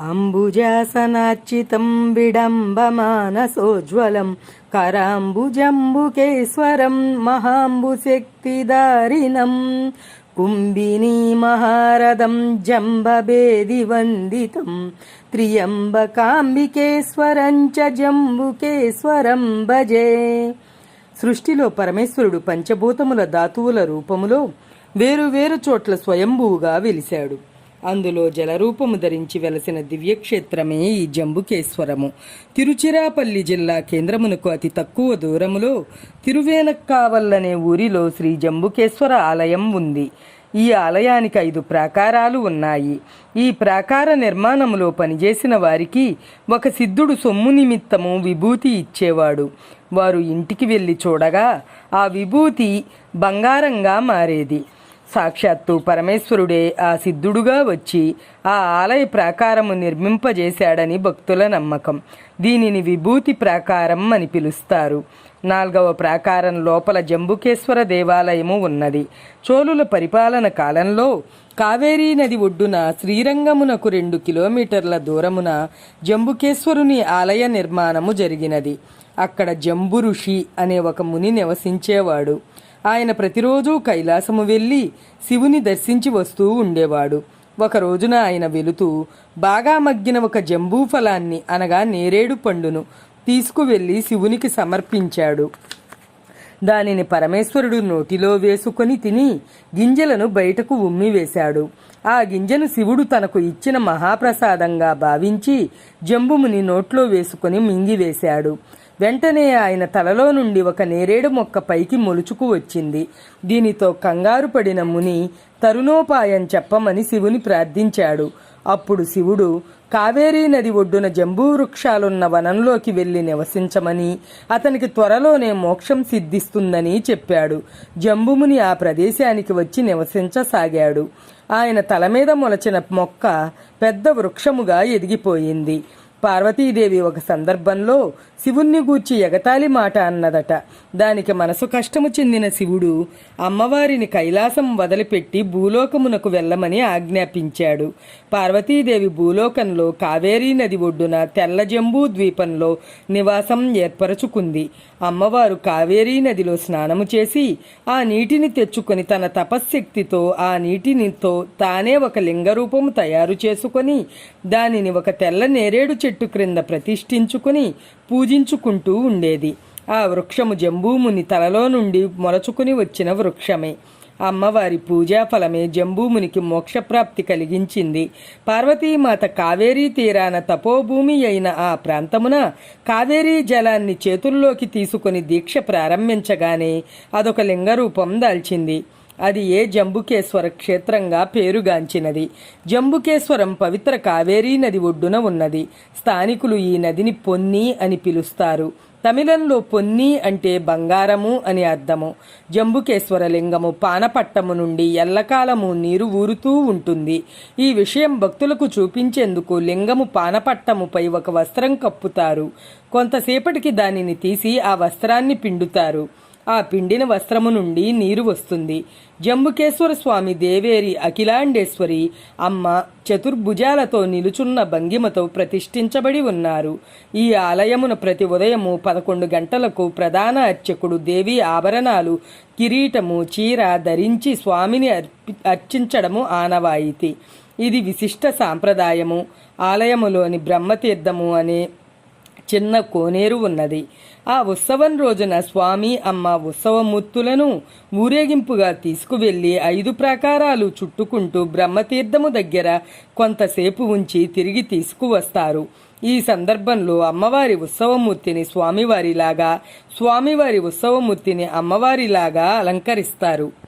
అంబుజాసనార్చితం విడంబమానసోజ్వలం కరాంబుజంబుకేశ్వరం మహాంబుశక్తిదారిణం. కుంభినీ మహారథం జంబేది వందితం త్రియంబకాంబికేశ్వరం చ జంబుకేశ్వరం భజే. సృష్టిలో పరమేశ్వరుడు పంచభూతముల ధాతువుల రూపములో వేరు వేరు చోట్ల స్వయంభూగా వెలిశాడు. అందులో జలరూపము ధరించి వెలసిన దివ్యక్షేత్రమే ఈ జంబుకేశ్వరము. తిరుచిరాపల్లి జిల్లా కేంద్రమునకు అతి తక్కువ దూరములో తిరువేనక్కావల్లనే ఊరిలో శ్రీ జంబుకేశ్వర ఆలయం ఉంది. ఈ ఆలయానికి ఐదు ప్రాకారాలు ఉన్నాయి. ఈ ప్రాకార నిర్మాణములో పనిచేసిన వారికి ఒక సిద్ధుడు సొమ్ము నిమిత్తము విభూతి ఇచ్చేవాడు. వారు ఇంటికి వెళ్ళి చూడగా ఆ విభూతి బంగారంగా మారేది. సాక్షాత్తు పరమేశ్వరుడే ఆ సిద్ధుడుగా వచ్చి ఆ ఆలయ ప్రాకారము నిర్మింపజేశాడని భక్తుల నమ్మకం. దీనిని విభూతి ప్రాకారం అని పిలుస్తారు. నాల్గవ ప్రాకారం లోపల జంబుకేశ్వర దేవాలయము ఉన్నది. చోళుల పరిపాలన కాలంలో కావేరీ నది ఒడ్డున శ్రీరంగమునకు రెండు కిలోమీటర్ల దూరమున జంబుకేశ్వరుని ఆలయ నిర్మాణము జరిగినది. అక్కడ జంబు ఋషి అనే ఒక ముని నివసించేవాడు. ఆయన ప్రతిరోజు కైలాసము వెళ్ళి శివుని దర్శించి వస్తూ ఉండేవాడు. ఒక రోజున ఆయన వెళుతూ బాగా మగ్గిన ఒక జంబూ ఫలాన్ని అనగా నేరేడు పండును తీసుకువెళ్ళి శివునికి సమర్పించాడు. దానిని పరమేశ్వరుడు నోటిలో వేసుకొని తిని గింజలను బయటకు ఉమ్మివేశాడు ఆ గింజను శివుడు తనకు ఇచ్చిన మహాప్రసాదంగా భావించి జంబుముని నోట్లో వేసుకొని మింగివేశాడు వెంటనే ఆయన తలలో నుండి ఒక నేరేడు మొక్క పైకి మొలుచుకు వచ్చింది. దీనితో కంగారు పడిన ముని తరుణోపాయం చెప్పమని శివుని ప్రార్థించాడు. అప్పుడు శివుడు కావేరీ నది ఒడ్డున జంబూ వృక్షాలున్న వనంలోకి వెళ్ళి నివసించమని అతనికి త్వరలోనే మోక్షం సిద్ధిస్తుందని చెప్పాడు. జంబుముని ఆ ప్రదేశానికి వచ్చి నివసించసాగాడు. ఆయన తల మీద మొలచిన మొక్క పెద్ద వృక్షముగా ఎదిగిపోయింది. పార్వతీదేవి ఒక సందర్భంలో శివుణ్ణి గూర్చి ఎగతాళి మాట అన్నదట. దానికి మనసు కష్టము చెందిన శివుడు అమ్మవారిని కైలాసం వదిలిపెట్టి భూలోకమునకు వెళ్ళమని ఆజ్ఞాపించాడు. పార్వతీదేవి భూలోకంలో కావేరీ నది ఒడ్డున తెల్లజంబూ ద్వీపంలో నివాసం ఏర్పరచుకుంది. అమ్మవారు కావేరీ నదిలో స్నానము చేసి ఆ నీటిని తెచ్చుకొని తన తపశ్శక్తితో ఆ నీటినితో తానే ఒక లింగరూపము తయారు చేసుకొని దానిని ఒక తెల్ల నేరేడు చెట్టు క్రింద ప్రతిష్ఠించుకుని పూజించుకుంటూ ఉండేది. ఆ వృక్షము జంబూముని తలలో నుండి మొలచుకుని వచ్చిన వృక్షమే. అమ్మవారి పూజా ఫలమే జంబూమునికి మోక్షప్రాప్తి కలిగించింది. పార్వతీమాత కావేరీ తీరాన తపోభూమి అయిన ఆ ప్రాంతమున కావేరీ జలాన్ని చేతుల్లోకి తీసుకుని దీక్ష ప్రారంభించగానే అదొక లింగరూపం దాల్చింది. అది ఏ జంబుకేశ్వర క్షేత్రంగా పేరుగాంచినది? జంబుకేశ్వరం పవిత్ర కావేరీ నది ఒడ్డున ఉన్నది. స్థానికులు ఈ నదిని పొన్ని అని పిలుస్తారు. తమిళంలో పొన్ని అంటే బంగారము అని అర్థము. జంబుకేశ్వర లింగము పానపట్టము నుండి ఎల్లకాలము నీరు ఊరుతూ ఉంటుంది. ఈ విషయం భక్తులకు చూపించేందుకు లింగము పానపట్టముపై ఒక వస్త్రం కప్పుతారు. కొంతసేపటికి దానిని తీసి ఆ వస్త్రాన్ని పిండుతారు. ఆ పిండిన వస్త్రము నుండి నీరు వస్తుంది. జంబుకేశ్వర స్వామి దేవేరి అఖిలాండేశ్వరి అమ్మ చతుర్భుజాలతో నిలుచున్న భంగిమతో ప్రతిష్ఠించబడి ఉన్నారు. ఈ ఆలయమున ప్రతి ఉదయము పదకొండు గంటలకు ప్రధాన అర్చకుడు దేవి ఆభరణాలు కిరీటము చీర ధరించి స్వామిని అర్చించడము ఆనవాయితీ. ఇది విశిష్ట సాంప్రదాయము. ఆలయములోని బ్రహ్మతీర్థము అనే చిన్న కోనేరు ఉన్నది. ఆ ఉత్సవం రోజున స్వామి అమ్మ ఉత్సవమూర్తులను ఊరేగింపుగా తీసుకువెళ్ళి ఐదు ప్రాకారాలు చుట్టుకుంటూ బ్రహ్మతీర్థము దగ్గర కొంతసేపు ఉంచి తిరిగి తీసుకువస్తారు. ఈ సందర్భంలో అమ్మవారి ఉత్సవమూర్తిని స్వామివారిలాగా స్వామివారి ఉత్సవమూర్తిని అమ్మవారిలాగా అలంకరిస్తారు.